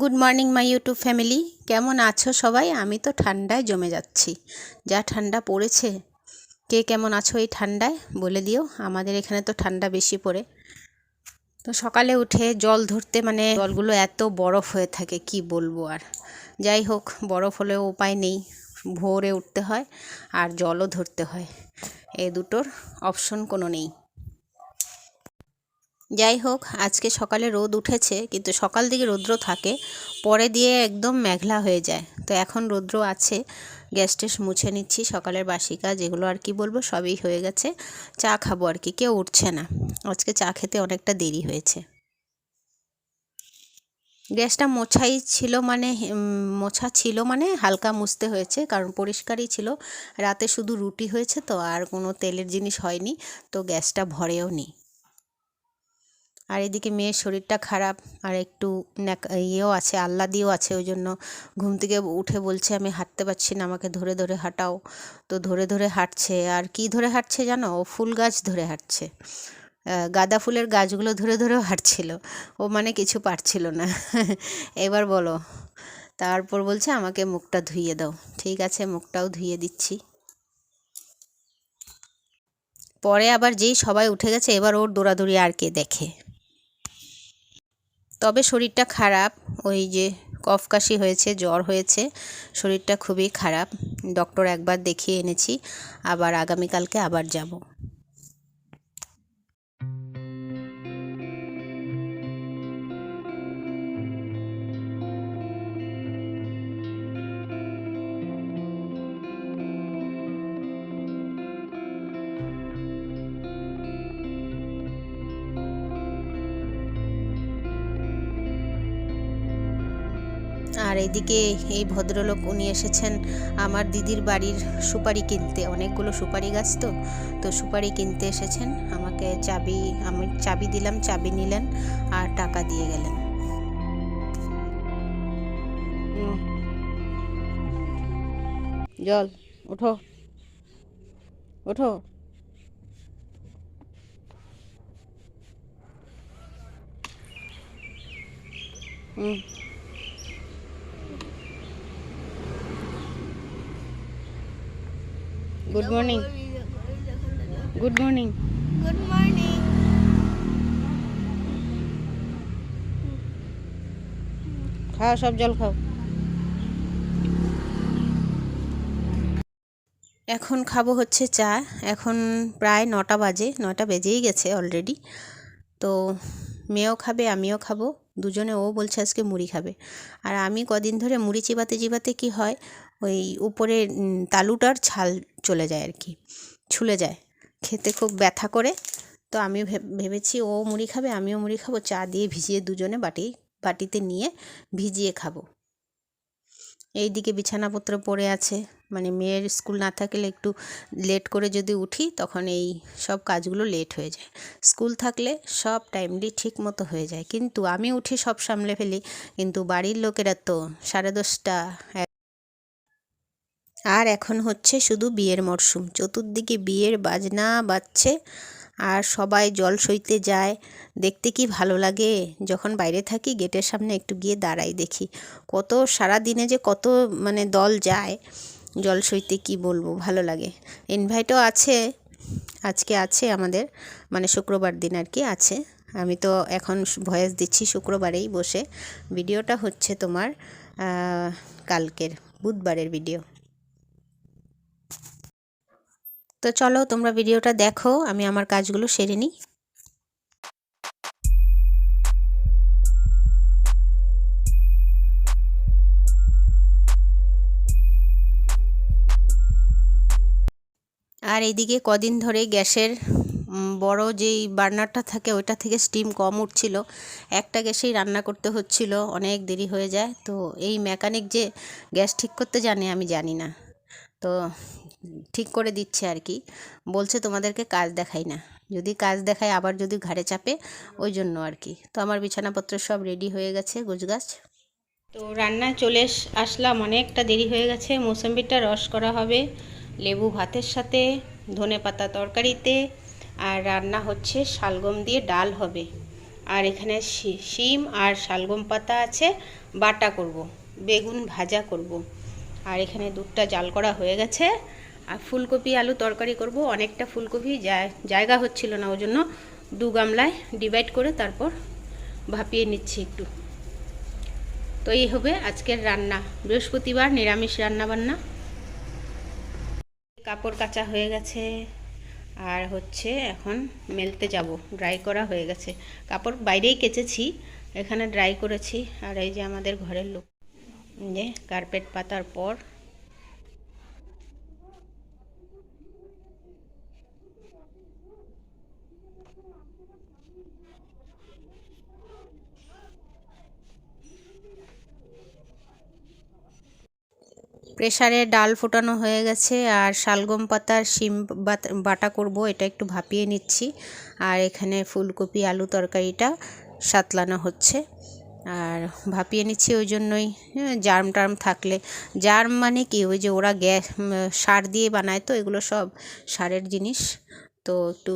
Good morning my YouTube family কেমন আছো সবাই? আমি তো ঠান্ডায় জমে যাচ্ছি। যা ঠান্ডা পড়েছে। কে কেমন আছো এই ঠান্ডায়? বলে দিও। আমাদের এখানে তো ঠান্ডা বেশি পড়ে। তো সকালে উঠে জল ধরতে মানে জলগুলো এত বরফ হয়ে থাকে, কি বলব আর। যাই হোক, বরফ হলেও উপায় নেই। ভোরে উঠতে হয় আর জলও ধরতে হয়। এ দুটোর অপশন কোনো নেই। যাই হোক, আজকে সকালে রোদ উঠেছে, কিন্তু সকাল দিকে রৌদ্র থাকে, পরে দিয়ে একদম মেঘলা হয়ে যায়। তো এখন রৌদ্র আছে, গ্যাস টেস মুছে নিচ্ছি, সকালের বাসি কাজ যেগুলো আর কি বলব, সবই হয়ে গেছে। চা খাব আর কি, কেউ উঠছে না। আজকে চা খেতে অনেকটা দেরি হয়েছে। গ্যাসটা মোছাই ছিল মানে মোছা ছিল মানে হালকা মুছতে হয়েছে, কারণ পরিষ্কারই ছিল। রাতে শুধু রুটি হয়েছে তো, আর কোনো তেলের জিনিস হয়নি, তো গ্যাসটা ভরেও নি আর এদিকে মেয়ের শরীরটা খারাপ, আর একটু ইয়েও আছে আল্লা দিয়েও আছে ওই জন্য ঘুম থেকে উঠে বলছে, আমি হাঁটতে পারছি না, আমাকে ধরে ধরে হাঁটাও। তো ধরে ধরে হাঁটছে, আর কি ধরে হাঁটছে জানো? ও ফুল গাছ ধরে হাঁটছে। গাঁদা ফুলের গাছগুলো ধরে, ধরেও হাঁটছিল। ও মানে কিছু পারছিল না। এবার বলো, তারপর বলছে, আমাকে মুখটা ধুইয়ে দাও। ঠিক আছে, মুখটাও ধুইয়ে দিচ্ছি। পরে আবার যেই সবাই উঠে গেছে, এবার ওর দৌড়াদৌড়ি আর কে দেখে? তবে শরীরটা খারাপ, ওই যে কফ কাশি হয়েছে, জ্বর হয়েছে, শরীরটা খুবই খারাপ। ডক্টর একবার দেখিয়ে এনেছি, আবার আগামীকালকে আবার যাব। আর এদিকে এই ভদ্রলোক উনি এসেছেন আমার দিদির বাড়ির সুপারি কিনতে। অনেকগুলো সুপারি গাছ তো। তো সুপারি কিনতে এসেছেন। আমাকে চাবি, আমি চাবি দিলাম, চাবি নিলেন আর টাকা দিয়ে গেলেন। জল, ওঠো। ওঠো। হুম। Good morning good morning good morning খাও সব জল খাও। এখন খাব হচ্ছে চা। এখন প্রায় নটা বাজে নটা বেজেই গেছে অলরেডি তো মেয়েও খাবে আমিও খাব। দুজনে ও বলছে আজকে মুড়ি খাবে। আর আমি কদিন ধরে মুড়ি চিবাতে চিবাতে কি হয় ওই উপরে তালুটার ছাল চলে যায় আর কি, ছুলে যায়। খেতে খুব ব্যথা করে। তো আমি ভেবেছি ও মুড়ি খাবে, আমিও মুড়ি খাব, চা দিয়ে ভিজিয়ে দুজনে বাটি, বাটিতে নিয়ে ভিজিয়ে খাব। এই দিকে বিছানাপত্র পড়ে আছে। মানে মেয়ের স্কুল না থাকলে একটু লেট করে যদি উঠি, তখন এই সব কাজগুলো লেট হয়ে যায়। স্কুল থাকলে সব টাইমলি ঠিক মতো হয়ে যায়। কিন্তু আমি উঠি সব সামলে ফেলি। কিন্তু বাড়ির লোকেরা তো সাড়ে দশটা আর এখন হচ্ছে শুধু বিয়ের মরশুম। চতুর্দিকে বিয়ের বাজনা বাজছে আর সবাই জল সইতে যায়। দেখতে কি ভালো লাগে? যখন বাইরে থাকি, গেটের সামনে একটু গিয়ে দাঁড়াই দেখি। কত সারা দিনে যে কত মানে দল যায়। জল সইতে কি বলব? ভালো লাগে। ইনভাইটও আছে। আজকে আছে আমাদের। মানে শুক্রবার দিন আর কি আছে। আমি তো এখন ভয়েস দিচ্ছি শুক্রবারেই বসে। ভিডিওটা হচ্ছে তোমার কালকের, বুধবারের ভিডিও। তো চলো তোমরা ভিডিওটা দেখো, আমি আমার কাজগুলো সেরে নিই। আর এইদিকে কদিন ধরে গ্যাসের বড় যেই বার্নারটা থাকে ওইটা থেকে স্টিম কম উঠছিল। একটা গ্যাসেই রান্না করতে হচ্ছিল, অনেক দেরি হয়ে যায়। তো এই মেকানিক যে গ্যাস ঠিক করতে জানে আমি জানি না। তো ঠিক করে দিচ্ছে আর কি। বলছে, তোমাদেরকে কাজ দেখাই না। যদি কাজ দেখায়, আবার যদি ঘাড়ে চাপে, ওই জন্য আর কি। তো আমার বিছানাপত্র সব রেডি হয়ে গেছে, গোছগাছ। তো রান্নায় চলে আসলাম অনেকটা দেরি হয়ে গেছে। মৌসম্বিটা রস করা হবে লেবু ভাতের সাথে, ধনে পাতা তরকারিতে, আর রান্না হচ্ছে শালগম দিয়ে ডাল হবে। আর এখানে শিম আর শালগম পাতা আছে, বাটা করব, বেগুন ভাজা করব। আর এখানে দুধটা জাল করা হয়ে গেছে। আর ফুলকপি, আলু তরকারি করব। অনেকটা ফুলকপি জায়- জায়গা হচ্ছিল না ওই জন্য দু গামলায় ডিভাইড করে তারপর ভাপিয়ে নিচ্ছি একটু। তো এই হবে আজকের রান্না। বৃহস্পতিবার নিরামিষ রান্না বান্না কাপড় কাচা হয়ে গেছে। আর হচ্ছে এখন মেলতে যাব। ড্রাই করা হয়ে গেছে। কাপড় বাইরেই কেচেছি, এখানে ড্রাই করেছি। আর এই যে আমাদের ঘরের লোক, যে কার্পেট পাতার পর প্রেসারে ডাল ফোটানো হয়ে গেছে আর শালগম পাতার শিম বাটা করব এটা একটু ভাপিয়ে নিচ্ছি। আর এখানে ফুলকপি আলু তরকারিটা সাতলানো হচ্ছে। আর ভাপিয়ে নিচ্ছি ওই জন্যই হ্যাঁ, জার্ম টার্ম থাকলে। জার্ম মানে কি? ওই যে ওরা গ্যাস সার দিয়ে বানায় তো এগুলো সব সারের জিনিস। তো একটু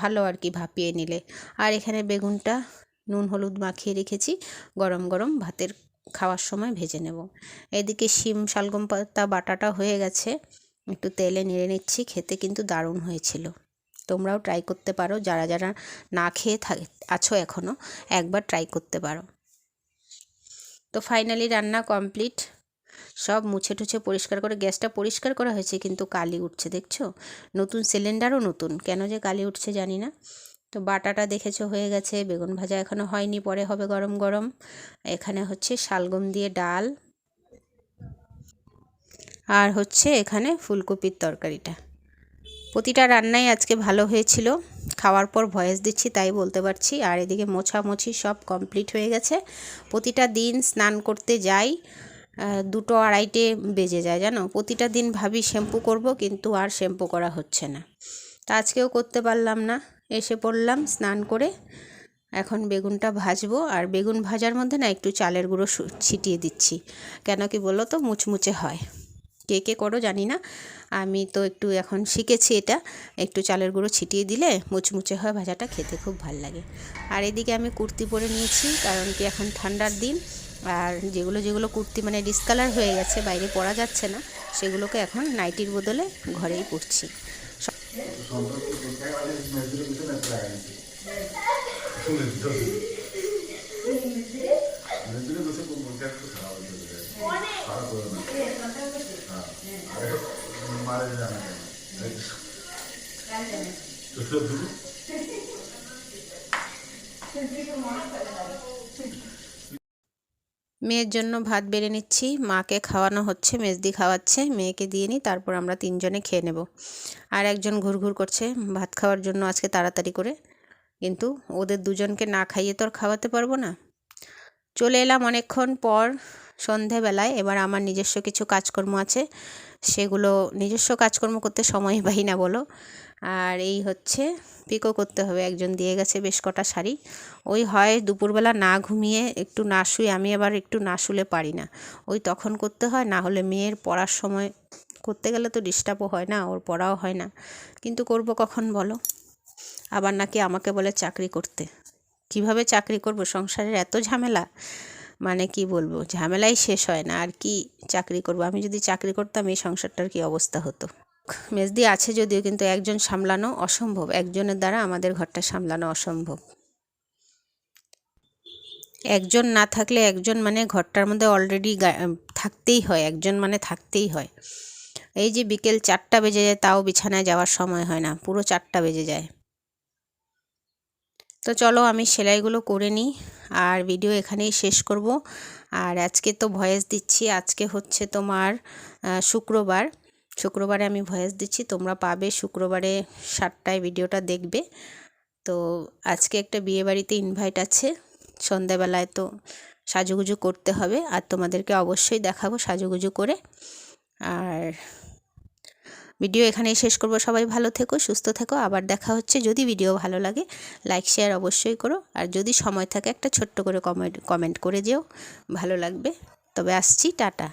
ভালো আর কি ভাপিয়ে নিলে। আর এখানে বেগুনটা নুন হলুদ মাখিয়ে রেখেছি গরম গরম ভাতের খাওয়ার সময় ভেজে নেব। এদিকে শিম, শালগম পাতা, বাটাটা হয়ে গেছে। একটু তেলে নেড়ে নিচ্ছি, খেতে কিন্তু দারুণ হয়েছিল। তোমরাও ট্রাই করতে পারো, যারা যারা না খেয়ে থাকে আছো এখনও একবার ট্রাই করতে পারো। তো ফাইনালি রান্না কমপ্লিট সব মুছে টুছে পরিষ্কার করে, গ্যাসটা পরিষ্কার করা হয়েছে, কিন্তু কালি উঠছে, দেখছ? নতুন সিলিন্ডারও নতুন। কেন যে কালি উঠছে জানি না। তো বাটাটা দেখেছ হয়ে গেছে, বেগুন ভাজা এখনও হয়নি, পরে হবে গরম গরম। এখানে হচ্ছে শালগম দিয়ে ডাল। আর হচ্ছে এখানে ফুলকপির তরকারিটা। প্রতিটা রান্নাই আজকে ভালো হয়েছিল। খাওয়ার পর ভয়েস দিচ্ছি, তাই বলতে পারছি। আর এদিকে মোছামুছি সব কমপ্লিট হয়ে গেছে। প্রতিটা দিন স্নান করতে যাই দুটো আড়াইটে বেজে যায়, জানো? প্রতিটা দিন ভাবি শ্যাম্পু করব, কিন্তু আর শ্যাম্পু করা হচ্ছে না। তা আজকেও করতে পারলাম না। এসে পড়লাম স্নান করে। এখন বেগুনটা ভাজবো আর বেগুন ভাজার মধ্যে না একটু চালের গুঁড়ো ছিটিয়ে দিচ্ছি। কেন কি বলো তো? মুচমুচে হয়। কে কে করো জানি না। আমি তো একটু এখন শিখেছি এটা। একটু চালের গুঁড়ো ছিটিয়ে দিলে মুচমুচে হয় ভাজাটা খেতে খুব ভালো লাগে। আর এদিকে আমি কুর্তি পরে নিয়েছি কারণ কি এখন ঠান্ডার দিন। আর যেগুলো যেগুলো কুর্তি মানে ডিসকালার হয়ে গেছে, বাইরে পরা যাচ্ছে না, সেগুলোকে এখন নাইটির বদলে ঘরেই পরছি। সম্পর্কে কোথায় আমাদের মেজুরের ভিতরে একটা লাগাইছি শুনে মেজুরে বসে কোন কোনটা একটু খারাপ হয়ে যাবে খারাপ করে না হ্যাঁ আরে মারে জানা কেন তো সব দিবি মেয়ের জন্য ভাত বেড়ে নিচ্ছি। মাকে খাওয়ানো হচ্ছে, মেজদি খাওয়াচ্ছে, মেয়েকে দিয়ে নিই, তারপর আমরা তিনজনে খেয়ে নেব। আর একজন ঘুরঘুর করছে ভাত খাওয়ার জন্য আজকে তাড়াতাড়ি করে। কিন্তু ওদের দুজনকে না খাইয়ে তো আর খাওয়াতে পারব না। চলে এলাম অনেকক্ষণ পর সন্ধেবেলায়, এবার আমার নিজস্ব কিছু কাজকর্ম আছে, সেগুলো নিজস্ব কাজকর্ম করতে সময় পাই না বলো। আর এই হচ্ছে, পিকো করতে হবে, একজন দিয়ে গেছে বেশ কটা শাড়ি। ওই হয় দুপুরবেলা না ঘুমিয়ে একটু না শুয়ে, আমি আবার একটু না শুলে পারি না। ওই তখন করতে হয়, না হলে মেয়ের পড়ার সময় করতে গেলে তো ডিস্টার্বও হয় না, ওর পড়াও হয় না। কিন্তু করব কখন বলো? আবার নাকি আমাকে বলে চাকরি করতে। কীভাবে চাকরি করব? সংসারের এত ঝামেলা। মানে কি বলব, ঝামেলাই শেষ হয় না। আর কি চাকরি করব? আমি যদি চাকরি করতাম, এই সংসারটার কি অবস্থা হতো? মেজদি আছে যদিও, কিন্তু একজন সামলানো অসম্ভব। একজনের দ্বারা আমাদের ঘরটা সামলানো অসম্ভব। একজন না থাকলে একজন মানে ঘরটার মধ্যে অলরেডি থাকতেই হয়। একজন মানে থাকতেই হয়। এই যে বিকেল চারটা বেজে যায়, তাও বিছানায় যাওয়ার সময় হয় না। পুরো চারটা বেজে যায়। তো চলো আমি সেলাইগুলো করে নিই আর ভিডিও এখানেই শেষ করব। আর আজকে তো ভয়েস দিচ্ছি, আজকে হচ্ছে তোমার শুক্রবার। শুক্রবারে আমি ভয়েস দিচ্ছি, তোমরা পাবে শুক্রবারে সাতটায় ভিডিওটা দেখবে। তো আজকে একটা বিয়েবাড়িতে ইনভাইট আছে, সন্ধ্যাবেলায় তো সাজুগুজু করতে হবে আর তোমাদেরকে অবশ্যই দেখাবো সাজুগুজু করে। আর ভিডিও এখানেই শেষ করব। সবাই ভালো থেকো, সুস্থ থেকো। আবার দেখা হচ্ছে যদি ভিডিও ভালো লাগে, লাইক, শেয়ার অবশ্যই করো। আর যদি সময় থাকে একটা ছোট্ট করে কমেন্ট কমেন্ট করে যেও। ভালো লাগবে। তবে আসছি, টাটা।